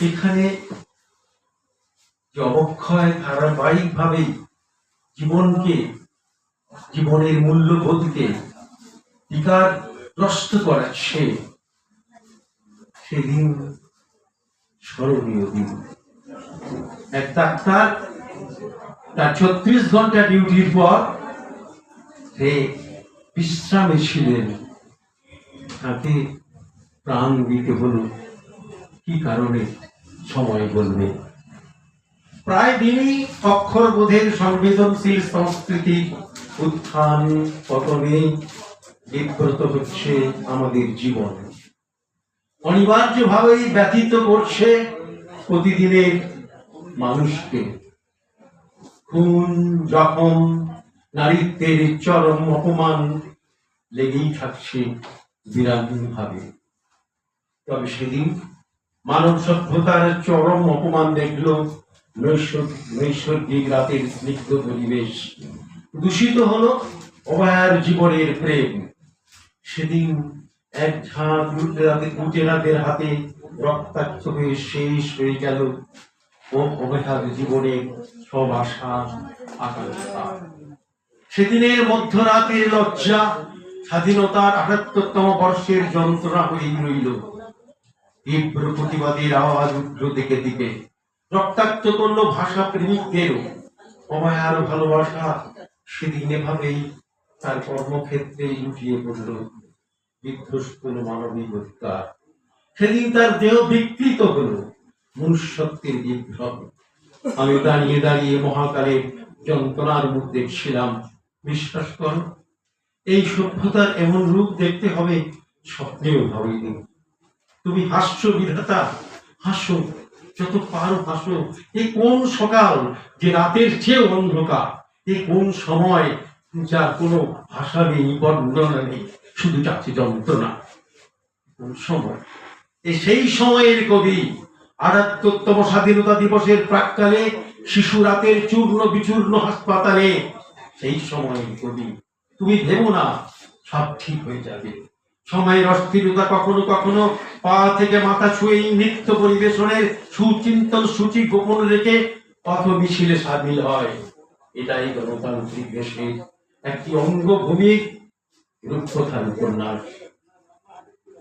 এখানে যে অবক্ষয় ধারাবাহিক ভাবে জীবনকে, জীবনের মূল্যবোধকে বিকার গ্রস্ত করাচ্ছে, সেদিন স্মরণীয় দিন। এক ডাক্তার তার ছত্রিশ ঘণ্টা ডিউটির পর সে বিশ্রামে ছিলেন। তাকে প্রাণ দিতে হলো। কি কারণে? সময় বলবে। প্রায় দিনই অক্ষরবোধের সংবেদনশীল সংস্কৃতির উত্থান পতনে বিব্রত হচ্ছে আমাদের জীবন। অনিবার্যভাবেই ব্যথিত করছে প্রতিদিনের মানুষকে। খুন, জখম, নারীত্বের চরম অপমান লেগেই থাকছে বিরামহীন ভাবে তবে সেদিন মানব সভ্যতার চরম অপমান দেখল নৈসর্গ- নৈসর্গিক রাতের স্নিগ্ধ পরিবেশ। দূষিত হলো অভয়ার জীবনের প্রেম। সেদিন এক ঝাঁক লুটেরাদের লুটেরাদের হাতে রক্তাক্ত হয়ে শেষ হয়ে গেল ও অভয়ার জীবনের সব আশা আকাঙ্ক্ষা। সেদিনের মধ্যরাতের লজ্জা স্বাধীনতার আটাত্তরতম বর্ষের যন্ত্রণা হয়েই রইল। তীব্র প্রতিবাদীর আওয়াজ উঠল দিকে দিকে। রক্তাক্ত করল ভাষা প্রেমিকদেরও অমায়ার ভালোবাসা সেদিন এভাবেই তার কর্মক্ষেত্রে লুটিয়ে পড়ল। বিধ্বস্ত মানবিক অধিকার। সেদিন তার দেহ বিকৃত হলো। মনুষ্যত্বের বিভ্রম। আমি দাঁড়িয়ে দাঁড়িয়ে মহাকালের যন্ত্রণার মুখ দেখছিলাম বিশ্বাস কর, এই সভ্যতার এমন রূপ দেখতে হবে স্বপ্নেও ভাবিনি। তুমি হাস্য বিধাতা? হাসো, যত পারো হাসো। এ কোন সকাল যে রাতের চেয়ে অন্ধকার? এ কোন সময় যার কোনো ভাষা নেই, বর্ণনা নেই, শুধু যাচ্ছে যন্ত্রণা? কোন সময়? এ সেই সময়ের কবি আটাত্তরতম স্বাধীনতা দিবসের প্রাককালে, শিশু রাতের চূর্ণ বিচূর্ণ হাসপাতালে, সেই সময়ের কবি। তুমি ভেবো না, সব ঠিক হয়ে যাবে। সময়ের অস্থিরতা কখনো কখনো পা থেকে মাথা ছুঁয়েই নৃত্য পরিবেশনের সুচিন্তন সূচি গোপন রেখে পথ মিছিলে সামিল হয়। এটাই গণতান্ত্রিক দেশের একটি অঙ্গভূমির রূপকথার উপন্যাস।